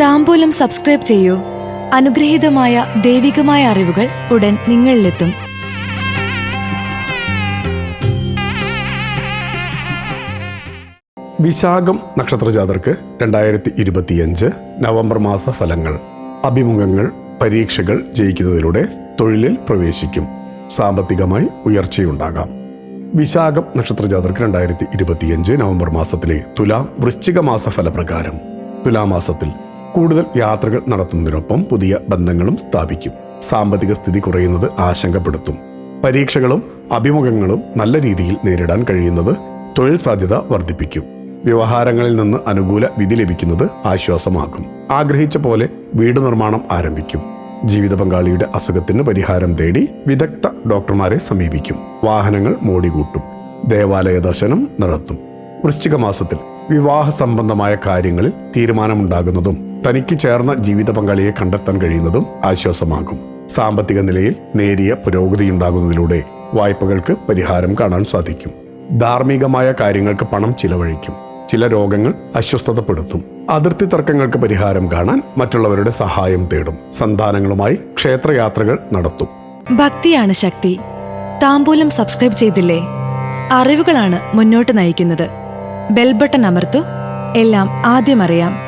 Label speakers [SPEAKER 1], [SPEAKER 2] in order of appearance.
[SPEAKER 1] താമ്പൂലം subscribe ചെയ്യൂ. അനുഗ്രഹീതമായ ദൈവികമായ അറിവുകൾ ഉടൻ നിങ്ങളിലെത്തും.
[SPEAKER 2] വിശാഖം നക്ഷത്ര ജാതർക്ക് രണ്ടായിരത്തി ഇരുപത്തിയഞ്ച് നവംബർ മാസ ഫലങ്ങൾ അഭിമുഖങ്ങൾ പരീക്ഷകൾ ജയിക്കുന്നതിലൂടെ തൊഴിലിൽ പ്രവേശിക്കും. സാമ്പത്തികമായി ഉയർച്ചയുണ്ടാകാം. വിശാഖം നക്ഷത്ര ജാതർക്ക് രണ്ടായിരത്തി ഇരുപത്തിയഞ്ച് നവംബർ മാസത്തിലെ തുലാം വൃശ്ചിക മാസ ഫലപ്രകാരം തുലാമാസത്തിൽ കൂടുതൽ യാത്രകൾ നടത്തുന്നതിനൊപ്പം പുതിയ ബന്ധങ്ങളും സ്ഥാപിക്കും. സാമ്പത്തിക സ്ഥിതി കുറയുന്നത് ആശങ്കപ്പെടുത്തും. പരീക്ഷകളും അഭിമുഖങ്ങളും നല്ല രീതിയിൽ നേരിടാൻ കഴിയുന്നത് തൊഴിൽ സാധ്യത വർദ്ധിപ്പിക്കും. വ്യവഹാരങ്ങളിൽ നിന്ന് അനുകൂല വിധി ലഭിക്കുന്നത് ആശ്വാസമാക്കും. ആഗ്രഹിച്ച പോലെ വീട് നിർമ്മാണം ആരംഭിക്കും. ജീവിത പങ്കാളിയുടെ അസുഖത്തിന് പരിഹാരം തേടി വിദഗ്ധ ഡോക്ടർമാരെ സമീപിക്കും. വാഹനങ്ങൾ മോടികൂട്ടും. ദേവാലയ ദർശനം നടത്തും. വൃശ്ചിക മാസത്തിൽ വിവാഹ സംബന്ധമായ കാര്യങ്ങളിൽ തീരുമാനമുണ്ടാകുന്നതും തനിക്ക് ചേർന്ന ജീവിത പങ്കാളിയെ കണ്ടെത്താൻ കഴിയുന്നതും ആശ്വാസമാകും. സാമ്പത്തിക നിലയിൽ നേരിയ പുരോഗതി പുരോഗതിയുണ്ടാകുന്നതിലൂടെ വായ്പകൾക്ക് പരിഹാരം കാണാൻ സാധിക്കും. ധാർമ്മികമായ കാര്യങ്ങൾക്ക് പണം ചിലവഴിക്കും. ചില രോഗങ്ങൾ അസ്വസ്ഥതപ്പെടുത്തും. അതിർത്തി തർക്കങ്ങൾക്ക് പരിഹാരം കാണാൻ മറ്റുള്ളവരുടെ സഹായം തേടും. സന്താനങ്ങളുമായി ക്ഷേത്രയാത്രകൾ നടത്തും.
[SPEAKER 1] ഭക്തിയാണ് ശക്തി. താമ്പൂലം സബ്സ്ക്രൈബ് ചെയ്തില്ലേ? അറിവുകളാണ് മുന്നോട്ട് നയിക്കുന്നത്. ബെൽബട്ടൺ അമർത്തു. എല്ലാം ആദ്യം അറിയാം.